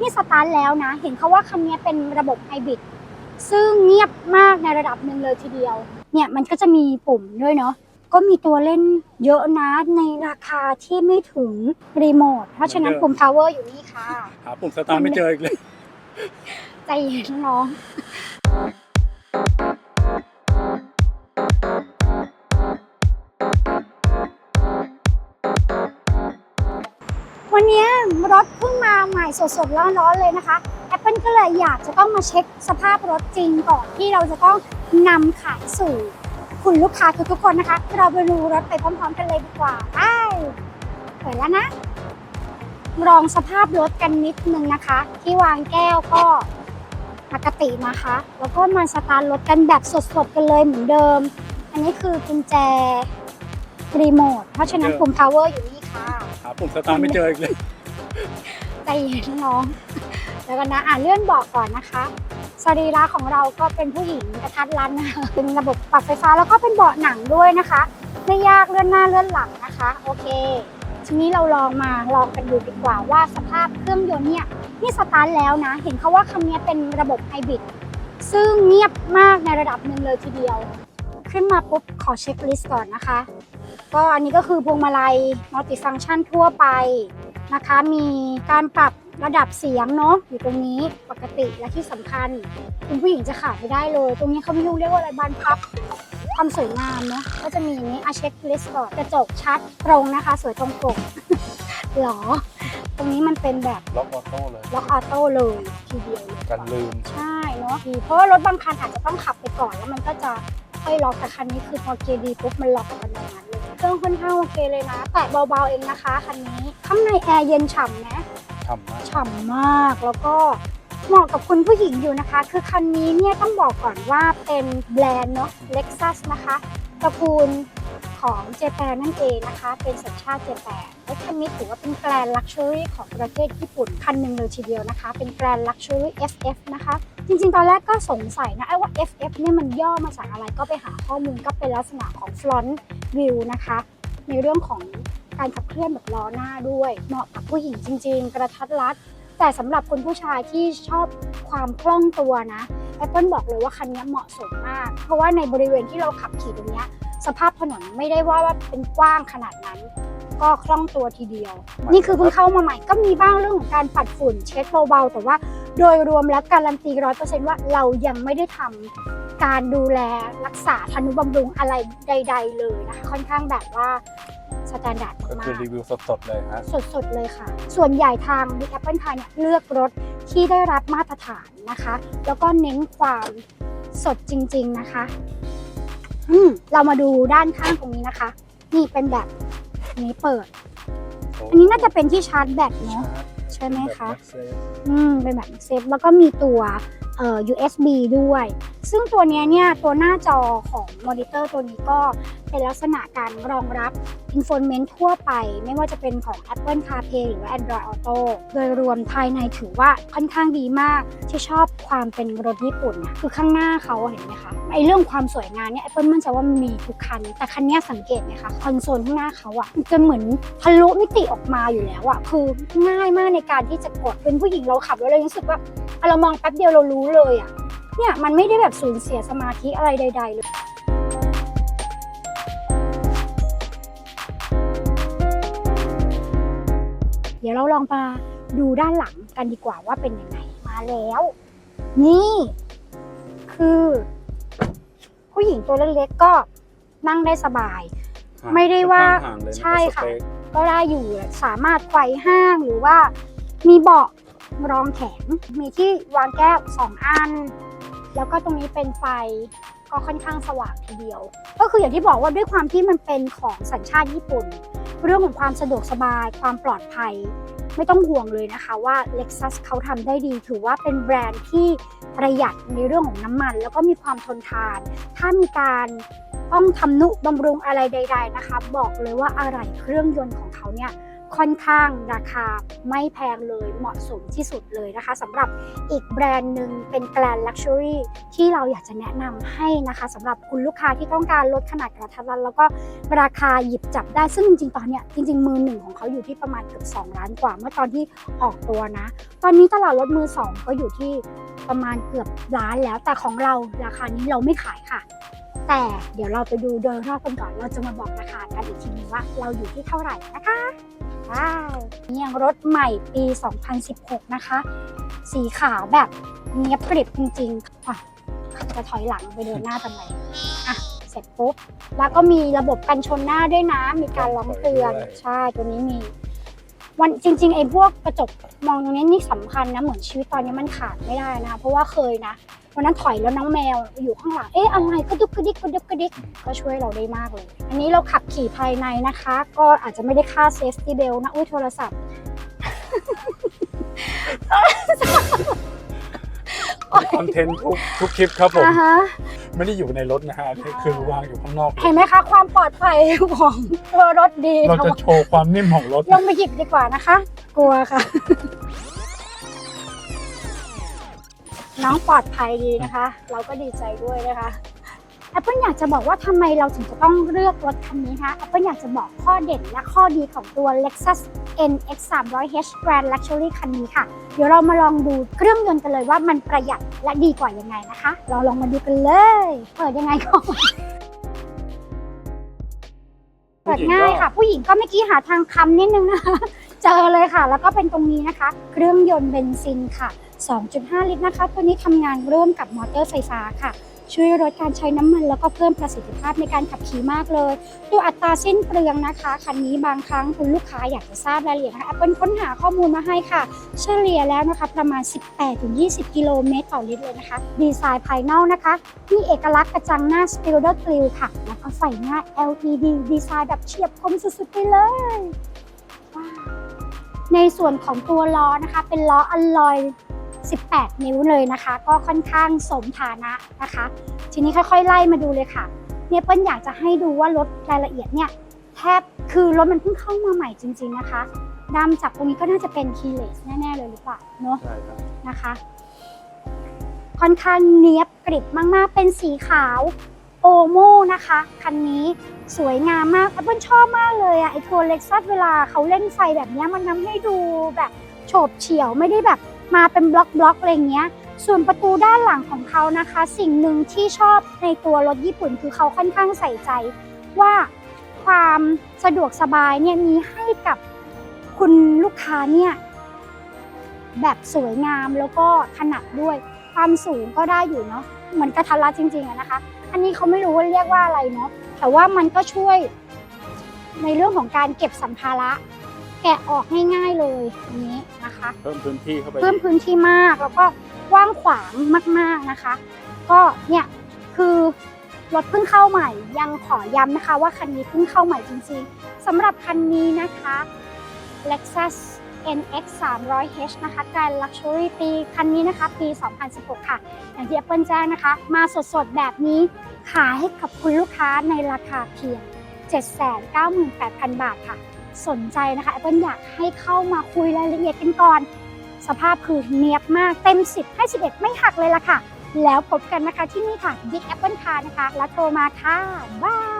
นี่สตาร์ทแล้วนะ เห็นเขาว่าคันนี้เป็นระบบไฮบริดซึ่งเงียบมากในระดับหนึ่งเลยทีเดียว เนี่ยมันก็จะมีปุ่มด้วยเนาะก็มีตัวเล่นเยอะนะในราคาที่ไม่ถึงรีโมท เพราะฉะนั้นปุ่ม power อยู่นี่ค่ะ หาปุ่มสตาร์ทไม่เจออีกเลย ใจเย็นน้อง วันนี้รถเพิ่งมาใหม่สดๆร้อนๆเลยนะคะ Apple ก็เลยอยากจะต้องมาเช็คสภาพรถจริงก่อนที่เราจะต้องนำขายสู่คุณลูกค้าทุกๆคนนะคะ เราไปดูรถไปพร้อมๆกันเลยดีกว่าไปเปิดแล้วนะลองสภาพรถกันนิดนึงนะคะ ที่วางแก้วก็ปกตินะคะ แล้วก็มาสตาร์ทรถกันแบบสดๆกันเลยเหมือนเดิม อันนี้คือกุญแจรีโมทเพราะฉะนั้นปุ่ม power อยู่นี่ ค่ะหาปุ่มสตาร์ทไม่เจออีกเลย ใจเย็นน้องแล้วกันนะอ่านเลื่อนบอกก่อนนะคะสรีระของเราก็เป็นผู้หญิงกระทัดรัดนะคะเป็นระบบปรับไฟฟ้าแล้วก็เป็นเบาะหนังด้วยนะคะ ไม่ยากเลื่อนหน้าเลื่อนหลังนะคะ โอเค ทีนี้เราลองมาลองกันดูดีกว่าว่าสภาพเครื่องยนต์เนี่ยนี่สตาร์ทแล้วนะ เห็นเขาว่าคันนี้เป็นระบบไฮบริดซึ่งเงียบมากในระดับหนึ่งเลยทีเดียว ขึ้นมาปุ๊บขอเช็คลิสต์ก่อนนะคะ ก็อันนี้ก็คือพวงมาลัยมัลติฟัง c t ชันทั่วไปนะคะ มีการปรับระดับเสียงเนาะอยู่ตรงนี้ปกติและที่สำคัญ คุณผู้หญิงจะขาดไม่ได้เลย ตรงนี้เขาไม่รู้เรียกว่าอะไรบานพับ ความสวยงามเนาะก็จะมีอย่างนี้อาเช็คลิสต์ก่อนกระจกชัดตรงนะคะ สวยตรงปกหรอ ตรงนี้มันเป็นแบบล็อกออโต้เลยล็อกออโต้เลยทีเดียวเลยกันลืม ใช่เนาะดีเพราะว่ารถบางคันอาจจะต้องขับไปก่อนแล้วมันก็จะค่อยล็อกแต่คันนี้คือพอเกียร์ดีปุ๊บมันล็อกอัตโนมัติ เลยเครื่องค่อนข้างโอเคเลยนะ แต่เบาๆเองนะคะคันนี้ข้างในแอร์เย็นฉ่ำนะฉ่ำมากฉ่ำมากแล้วก็เหมาะกับคุณผู้หญิงอยู่นะคะ คือคันนี้เนี่ยต้องบอกก่อนว่าเป็นแบรนด์เนาะ Lexus นะคะตระกูลของเจแปนนั่นเองนะคะ เป็นสัญชาติเจแปนรถคันนี้ถือว่าเป็นแกรนด์ลักชัวรี่ของประเทศญี่ปุ่นคันหนึ่งเลยทีเดียวนะคะ เป็นแกรนด์ลักชัวรี่ FF นะคะ จริงๆ ตอนแรกก็สงสัยนะไอ้ว่า FF เนี่ยมันย่อมาจากอะไรก็ไปหาข้อมูลก็เป็นลักษณะของ front view น วิวนะคะ ในเรื่องของการขับเคลื่อนแบบล้อหน้าด้วย เหมาะกับผู้หญิงจริง ๆ กระทัดรัด แต่สำหรับคุณผู้ชายที่ชอบความคล่องตัวนะ Apple บอกเลยว่าคันนี้เหมาะสมมาก เพราะว่าในบริเวณที่เราขับขี่ตรงนี้สภาพถนนไม่ได้ว่าว่าเป็นกว้างขนาดนั้น ก็คล่องตัวทีเดียว นี่คือเพิ่งเข้ามาใหม่ก็มีบ้างเรื่องของการปัดฝุ่นเช็ดเบาๆแต่ว่าโดยรวมแล้วการันตีร้อยเปอร์เซนต์ว่าเรายังไม่ได้ทำ การดูแลรักษาทนุบำรุงอะไรใด ๆ เลยนะคะค่อนข้างแบบว่าสแตนดาร์ดก็มาคือกรีวิวสดๆเลยฮะสดๆเลยค่ะ ส่วนใหญ่ทาง Big Apple Car เนี่ยเลือกรถที่ได้รับมาตรฐานนะคะ แล้วก็เน้นความสดจริง ๆนะคะ อืมเรามาดูด้านข้างตรงนี้นะคะ นี่เป็นแบบนี้เปิดอันนี้น่าจะเป็นที่ชาร์จแบตเนาะ ใช่ไหมคะอืมเป็นแบบเซฟแล้วก็มีตัวเอ่อ USB ด้วยซึ่งตัวนี้เนี่ยตัวหน้าจอของมอนิเตอร์ตัวนี้ก็เป็นลักษณะการรองรับอินโฟ i เมนต์ทั่วไป ไม่ว่าจะเป็นของ Apple CarPlay หรือว่า Android Auto โดยรวมภายในถือว่าค่อนข้างดีมากที่ชอบความเป็นรถญี่ปุ่นนะคือข้างหน้าเขาเห็นไหมคะไอเรื่องความสวยงามเนี่ย Apple มั่นใจว่ามีทุกคัน แต่คันนี้สังเกตไหมคะคอนโซลข้างหน้าเขาอะจะเหมือนทะลุมิติออกมาอยู่แล้วอะคือง่ายมากในการที่จะกดเป็นผู้หญิงเราขับแล้วเรารู้สึกว่าอะเรามองแป๊บเดียวเรารู้เลยอะ เนี่ยมันไม่ได้แบบสูญเสียสมาธิอะไรใด ๆ เลยเดี๋ยวเราลองมาดูด้านหลังกันดีกว่าว่าเป็นยังไงมาแล้ว นี่ คือ ผู้หญิงตัวเล็กๆก็นั่งได้สบาย ไม่ได้ว่าใช่ค่ะ ก็ได้อยู่สามารถไขว่ห้างหรือว่ามีเบาะรองแขนมีที่วางแก้วสองอัน แล้วก็ตรงนี้เป็นไฟก็ค่อนข้างสว่างทีเดียว ก็คืออย่างที่บอกว่าด้วยความที่มันเป็นของสัญชาติญี่ปุ่น เรื่องของความสะดวกสบายความปลอดภัย ไม่ต้องห่วงเลยนะคะว่า Lexus เขาทำได้ดี ถือว่าเป็นแบรนด์ที่ประหยัดในเรื่องของน้ำมัน แล้วก็มีความทนทาน ถ้ามีการต้องทำนุบำรุงอะไรใด ๆนะคะ บอกเลยว่าอะไรเครื่องยนต์ของเขาเนี่ย ค่อนข้างราคาไม่แพงเลยเหมาะสมที่สุดเลยนะคะสำหรับอีกแบรนด์หนึ่งเป็นแกลนลักชัวรี่ที่เราอยากจะแนะนำให้นะคะสำหรับคุณลูกค้าที่ต้องการลดขนาดกระทัดรัดแล้วก็ราคาหยิบจับได้ซึ่งจริงๆตอนเนี้ยจริงๆมือหนึ่งของเขาอยู่ที่ประมาณเกือบ2 ล้านกว่าเมื่อตอนที่ออกตัวนะ ตอนนี้ตลาดรถมือสองก็อยู่ที่ประมาณเกือบล้านแล้วแต่ของเราราคานี้เราไม่ขายค่ะแต่เดี๋ยวเราไปดูโดยรอบกันก่อน เราจะมาบอกราคากันอีกทีนึงว่าเราอยู่ที่เท่าไหร่นะคะ ว้าวนี่ยังรถใหม่ปี 2016 นะคะ สีขาวแบบเนี้ยบกริบจริงๆอะจะถอยหลังไปเดินหน้าทำไมอะเสร็จปุ๊บ แล้วก็มีระบบกันชนหน้าด้วยนะ มีการร้องเตือน ใช่ ตัวนี้มี วันจริงๆไอ้พวกกระจกมองตรงนี้นี่สำคัญนะ เหมือนชีวิตตอนนี้มันขาดไม่ได้นะ เพราะว่าเคยนะ วันนั้นถอยแล้วน้องแมวอยู่ข้างหลัง เอ๊ะอะไรกระดุกกระดิกกระดุกกระดิกก็ช่วยเราได้มากเลย อันนี้เราขับขี่ภายในนะคะ ก็อาจจะไม่ได้ค่าเซฟตี้เบลนะ อุ้ยโทรศัพท์คอนเทนต์ทุกทุกคลิปครับผม อ่าฮะ ไม่ได้อยู่ในรถนะฮะอันนี่คือวางอยู่ข้างนอกเลยเห็นไหมคะ ความปลอดภัยของตัวรถดีเราจะโชว์ความนิ่มของรถ ลงไปหยิบดีกว่านะคะ กลัวค่ะ น้องปลอดภัยดีนะคะ เราก็ดีใจด้วยนะคะแอปเปิลอยากจะบอกว่าทำไมเราถึงจะต้องเลือกรถคันนี้คะแอปเปิลอยากจะบอกข้อเด่นและข้อดีของตัว Lexus NX 300h Grand Luxury คันนี้ค่ะ เดี๋ยวเรามาลองดูเครื่องยนต์กันเลยว่ามันประหยัดและดีกว่ายังไงนะคะ เราลองมาดูกันเลย เปิดยังไงก่อนเปิดง่ายค่ะ ผู้หญิงก็เมื่อกี้หาทางคำนิดนึงนะคะ เจอเลยค่ะ แล้วก็เป็นตรงนี้นะคะ เครื่องยนต์เบนซินค่ะ 2.5 ลิตรนะคะ ตัวนี้ทำงานร่วมกับมอเตอร์ไฟฟ้าค่ะ ช่วยลดการใช้น้ำมัน แล้วก็เพิ่มประสิทธิภาพในการขับขี่มากเลยตัวอัตราสิ้นเปลืองนะคะ คันนี้บางครั้งคุณลูกค้าอยากจะทราบรายละเอียดนะคะ Apple ค้นหาข้อมูลมาให้ค่ะ เฉลี่ยแล้วนะคะประมาณ 18-20 กิโลเมตรต่อลิตรเลยนะคะ ดีไซน์ภายนอกนะคะ มีเอกลักษณ์กระจังหน้า Spilder Grill ค่ะ แล้วก็ไฟหน้า LED ดีไซน์แบบเฉียบคมสุดๆไปเลยว้าในส่วนของตัวล้อนะคะ เป็นล้ออลลอย 18 นิ้วเลยนะคะ ก็ค่อนข้างสมฐานะนะคะ ทีนี้ค่อยๆ ไล่มาดูเลยค่ะเนี่ยเปิ้ลอยากจะให้ดูว่ารถรายละเอียดเนี่ยแทบคือรถมันเพิ่งเข้ามาใหม่จริง ๆนะคะดำจับตรงนี้ก็น่าจะเป็นคีเลสแน่ๆเลยหรือเปล่าเนาะใช่ครับนะคะ ค่อนข้างเนียบกริบมากๆ เป็นสีขาวโอโม่นะคะคันนี้สวยงามมากแอปเปิลชอบมากเลยอะไอตัวเล็กซัสเวลาเขาเล่นไฟแบบเนี้ยมันทำให้ดูแบบโฉบเฉี่ยวไม่ได้แบบ มาเป็นบล็อกบล็อกอะไรเงี้ย ส่วนประตูด้านหลังของเขานะคะ สิ่งหนึ่งที่ชอบในตัวรถญี่ปุ่นคือเขาค่อนข้างใส่ใจ ว่าความสะดวกสบายเนี่ยมีให้กับคุณลูกค้าเนี่ยแบบสวยงามแล้วก็ถนัดด้วยความสูงก็ได้อยู่เนาะเหมือนกระทัดรัดจริงๆอะนะคะ อันนี้เขาไม่รู้ว่าเรียกว่าอะไรเนาะแต่ว่ามันก็ช่วยในเรื่องของการเก็บสัมภาระ แกะออกง่ายๆเลยอันนี้นะคะ เพิ่มพื้นที่เข้าไปเพิ่มพื้นที่มากแล้วก็กว้างขวางมากๆนะคะ ก็เนี่ยคือรถเพิ่งเข้าใหม่ ยังขอย้ำนะคะ ว่าคันนี้เพิ่งเข้าใหม่จริงๆสำหรับคันนี้นะคะ Lexus NX 300h นะคะ Grand Luxury ปีคันนี้นะคะ ปี 2016 ค่ะ อย่างที่ Apple แจ้งนะคะ มาสดๆ แบบนี้ขายให้กับคุณลูกค้าในราคาเพียง 798,000 บาทค่ะ สนใจนะคะแอปเปิลอยากให้เข้ามาคุยรายละเอียดกันก่อน สภาพคือเนียบมากเต็ม 10 ให้ 11 ไม่หักเลยล่ะค่ะ แล้วพบกันนะคะที่นี่ค่ะ Big Apple Car นะคะ แล้วโทรมาค่ะ บาย